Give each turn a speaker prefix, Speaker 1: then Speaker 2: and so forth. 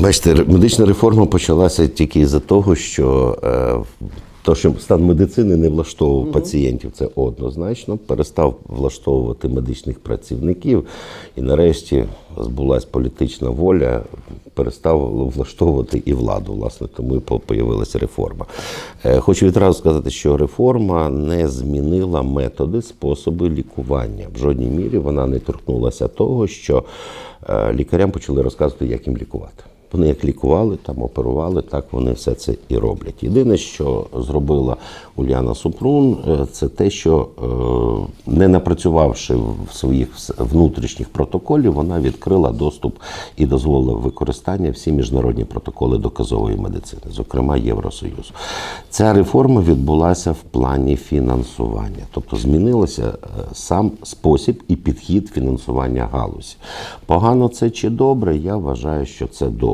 Speaker 1: Бачите, медична реформа почалася тільки із-за того, що е, то, що стан медицини не влаштовував пацієнтів, це однозначно, перестав влаштовувати медичних працівників, і нарешті збулася політична воля, перестав влаштовувати і владу. Власне, тому і появилася реформа. Е, Хочу відразу сказати, що реформа не змінила методи, способи лікування. В жодній мірі вона не торкнулася того, що е, лікарям почали розказувати, як їм лікувати. Вони як лікували, там оперували, так вони все це і роблять. Єдине, що зробила Уляна Супрун, е, це те, що е, не напрацювавши в своїх внутрішніх протоколів, вона відкрила доступ і дозволила використання всі міжнародні протоколи доказової медицини, зокрема Євросоюзу. Ця реформа відбулася в плані фінансування, тобто змінилося е, сам спосіб і підхід фінансування галузі. Погано це чи добре? Я вважаю, що це добре.